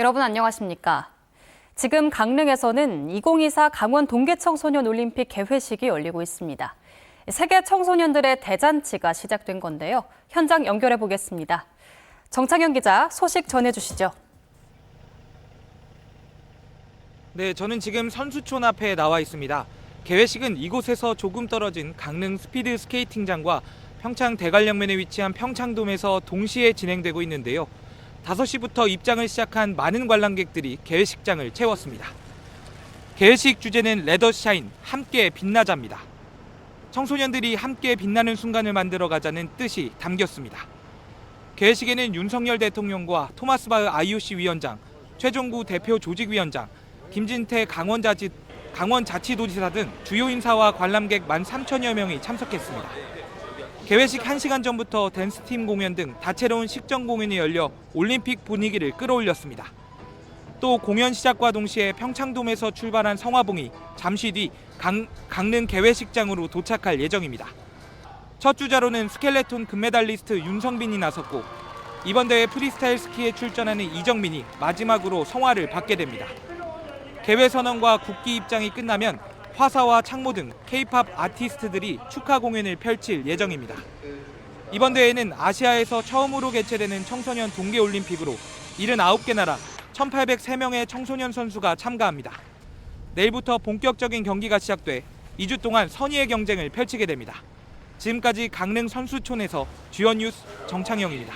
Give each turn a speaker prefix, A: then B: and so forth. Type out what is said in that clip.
A: 여러분 안녕하십니까? 지금 강릉에서는 2024 강원 동계 청소년 올림픽 개회식이 열리고 있습니다. 세계 청소년들의 대잔치가 시작된 건데요. 현장 연결해 보겠습니다. 정창현 기자 소식 전해 주시죠.
B: 네, 저는 지금 선수촌 앞에 나와 있습니다. 개회식은 이곳에서 조금 떨어진 강릉 스피드 스케이팅장과 평창 대관령면에 위치한 평창돔에서 동시에 진행되고 있는데요. 5시부터 입장을 시작한 많은 관람객들이 개회식장을 채웠습니다. 개회식 주제는 레더샤인 함께 빛나자입니다. 청소년들이 함께 빛나는 순간을 만들어 가자는 뜻이 담겼습니다. 개회식에는 윤석열 대통령과 토마스 바흐 IOC 위원장, 최종구 대표 조직위원장, 김진태 강원자치, 강원자치도지사 등 주요 인사와 관람객 1만 3천여 명이 참석했습니다. 개회식 1시간 전부터 댄스팀 공연 등 다채로운 식전 공연이 열려 올림픽 분위기를 끌어올렸습니다. 또 공연 시작과 동시에 평창돔에서 출발한 성화봉이 잠시 뒤 강, 강릉 개회식장으로 도착할 예정입니다. 첫 주자로는 스켈레톤 금메달리스트 윤성빈이 나섰고 이번 대회 프리스타일 스키에 출전하는 이정민이 마지막으로 성화를 받게 됩니다. 개회 선언과 국기 입장이 끝나면 화사와 창모 등 K-팝 아티스트들이 축하 공연을 펼칠 예정입니다. 이번 대회는 아시아에서 처음으로 개최되는 청소년 동계 올림픽으로 79개 나라 1,803명의 청소년 선수가 참가합니다. 내일부터 본격적인 경기가 시작돼 2주 동안 선의의 경쟁을 펼치게 됩니다. 지금까지 강릉 선수촌에서 주연 뉴스 정창영입니다.